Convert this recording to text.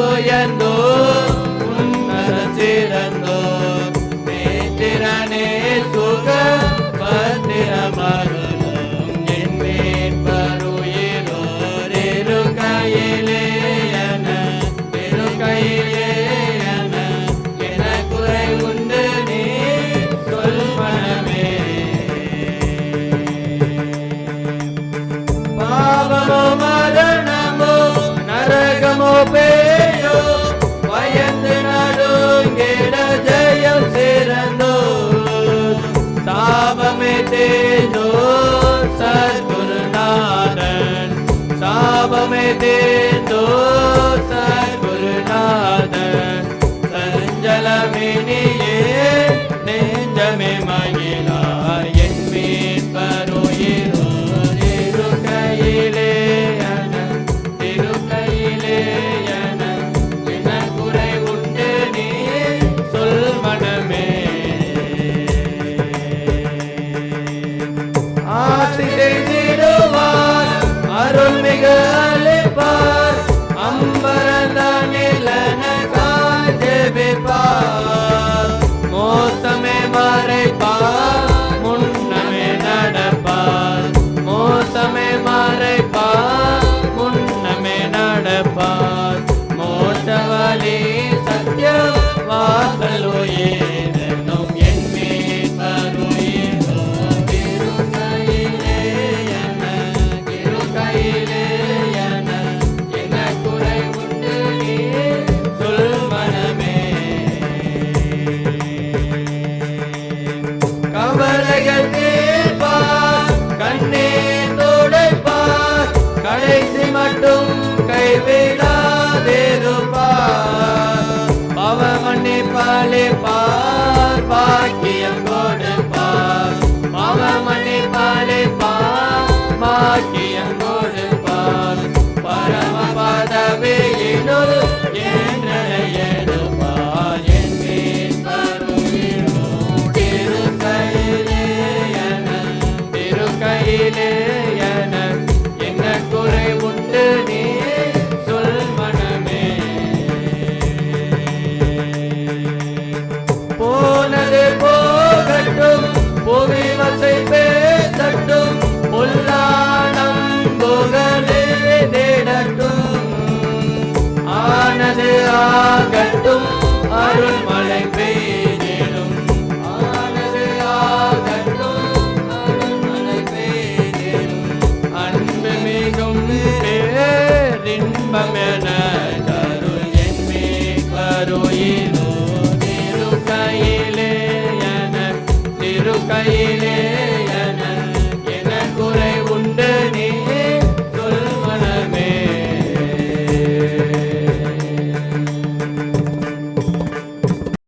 உயர்ந்தோர் உன்னத சிறந்தோர் மேத்திரனே சுக பத்திரமருளும் என் மேற்பருயிரோர் இருக்கையிலேயன இருக்கையிலேயன என குறை உண்டு நீ சொல்வனமே பாவமோ மரணமோ நரகமோ பே गुर् सा मे ते दो திகழ் திடுவார் அருள்மிக அழைப்பார் அம்பரதானிலனகாய் ஜெபிப்பார் மோத்தமே மறைப்பார். முன்னமே நடப்பார். மோத்தமே மறைப்பார். முன்னமே நடப்பார். மோத்தவலி சத்தியம் Alepa.